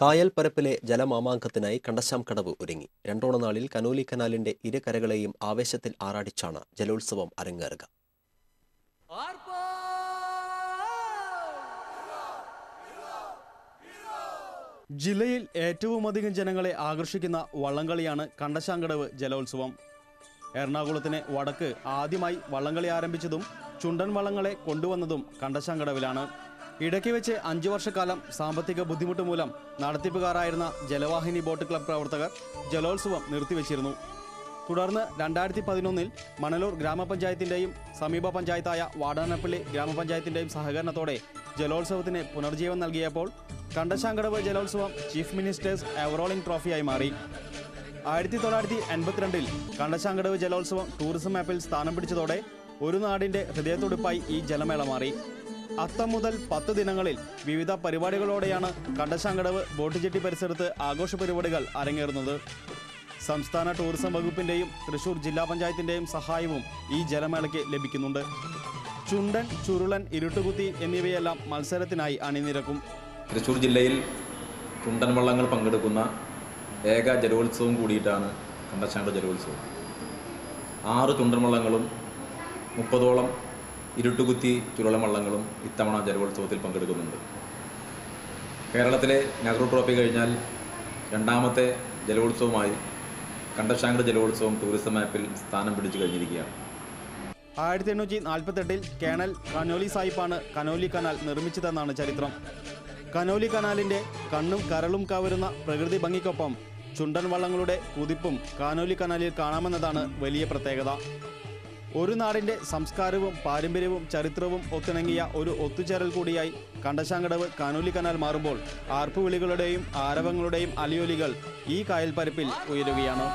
കായൽ പരപ്പിലെ ജലമാമാങ്കത്തിനായി കണ്ടശാം കടവ് ഒരുങ്ങി. രണ്ടോണ നാളിൽ കനോലി കനാലിന്റെ ഇരുകരകളെയും ആവേശത്തിൽ ആറാടിച്ചാണ് ജലോത്സവം അരങ്ങേറുക. ജില്ലയിൽ ഏറ്റവുമധികം ജനങ്ങളെ ആകർഷിക്കുന്ന വള്ളംകളിയാണ് കണ്ടശാങ്കടവ് ജലോത്സവം. എറണാകുളത്തിന് വടക്ക് ആദ്യമായി വള്ളംകളി ആരംഭിച്ചതും ചുണ്ടൻ വള്ളങ്ങളെ കൊണ്ടുവന്നതും കണ്ടശാങ്കടവിലാണ് ഇടയ്ക്ക് വെച്ച് അഞ്ചു വർഷക്കാലം സാമ്പത്തിക ബുദ്ധിമുട്ട് മൂലം നടത്തിപ്പുകാരായിരുന്ന ജലവാഹിനി ബോട്ട് ക്ലബ് പ്രവർത്തകർ ജലോത്സവം നിർത്തിവെച്ചിരുന്നു. തുടർന്ന് രണ്ടായിരത്തി പതിനൊന്നിൽ മണലൂർ ഗ്രാമപഞ്ചായത്തിന്റെയും സമീപ പഞ്ചായത്തായ വാടാനപ്പള്ളി ഗ്രാമപഞ്ചായത്തിന്റെയും സഹകരണത്തോടെ ജലോത്സവത്തിന് പുനർജീവൻ നൽകിയപ്പോൾ കണ്ടശാങ്കടവ് ജലോത്സവം ചീഫ് മിനിസ്റ്റേഴ്സ് എവറോളിംഗ് ട്രോഫിയായി മാറി. ആയിരത്തി തൊള്ളായിരത്തി എൺപത്തിരണ്ടിൽ കണ്ടശാങ്കടവ് ജലോത്സവം ടൂറിസം മാപ്പിൽ സ്ഥാനം പിടിച്ചതോടെ ഒരു നാടിന്റെ ഹൃദയത്തൊടുപ്പായി ഈ ജലമേള മാറി. അത്തം മുതൽ പത്ത് ദിനങ്ങളിൽ വിവിധ പരിപാടികളോടെയാണ് കണ്ടശാങ്കടവ് ബോട്ട് ജെട്ടി പരിസരത്ത് ആഘോഷ പരിപാടികൾ അരങ്ങേറുന്നത്. സംസ്ഥാന ടൂറിസം വകുപ്പിന്റെയും തൃശൂർ ജില്ലാ പഞ്ചായത്തിന്റെയും സഹായവും ഈ ജലമേളയ്ക്ക് ലഭിക്കുന്നുണ്ട്. ചുണ്ടൻ ചുരുളൻ ഇരുട്ടുകുത്തി എന്നിവയെല്ലാം മത്സരത്തിനായി അണിനിരക്കും. തൃശൂർ ജില്ലയിൽ ചുണ്ടൻ വള്ളങ്ങൾ പങ്കെടുക്കുന്ന ഏക ജലോത്സവം കൂടിയിട്ടാണ് കണ്ടശാങ്ക ജലോത്സവം. ആറ് ചുണ്ടൻ വള്ളങ്ങളും മുപ്പതോളം ഇരുട്ടുകുത്തി ചുരുളം വള്ളങ്ങളും ഇത്തവണ ജലോത്സവത്തിൽ പങ്കെടുക്കുന്നുണ്ട്. കേരളത്തിലെ നെഹ്റു ട്രോഫി കഴിഞ്ഞാൽ രണ്ടാമത്തെ ജലോത്സവമായി കണ്ടശാങ്കട് ജലോത്സവം ടൂറിസം മാപ്പിൽ സ്ഥാനം പിടിച്ചു കഴിഞ്ഞിരിക്കുകയാണ്. ആയിരത്തി എണ്ണൂറ്റി നാൽപ്പത്തെട്ടിൽ കേണൽ കനോലി സാഹിബാണ് കനോലി കനാൽ നിർമ്മിച്ചതെന്നാണ് ചരിത്രം. കനോലി കനാലിന്റെ കണ്ണും കരളും കവരുന്ന പ്രകൃതി ഭംഗിക്കൊപ്പം ചുണ്ടൻ വള്ളങ്ങളുടെ കുതിപ്പും കാനോലി കനാലിൽ കാണാമെന്നതാണ് വലിയ പ്രത്യേകത. ഒരു നാടിന്റെ സംസ്കാരവും പാരമ്പര്യവും ചരിത്രവും ഒത്തിണങ്ങിയ ഒരു ഒത്തുചേരൽ കൂടിയായി കണ്ടശാങ്കടവ് കാനൂലി കനാൽ മാറുമ്പോൾ ആർപ്പുവിളികളുടെയും ആരവങ്ങളുടെയും അലിയൊലികൾ ഈ കായൽപ്പരപ്പിൽ ഉയരുകയാണ്.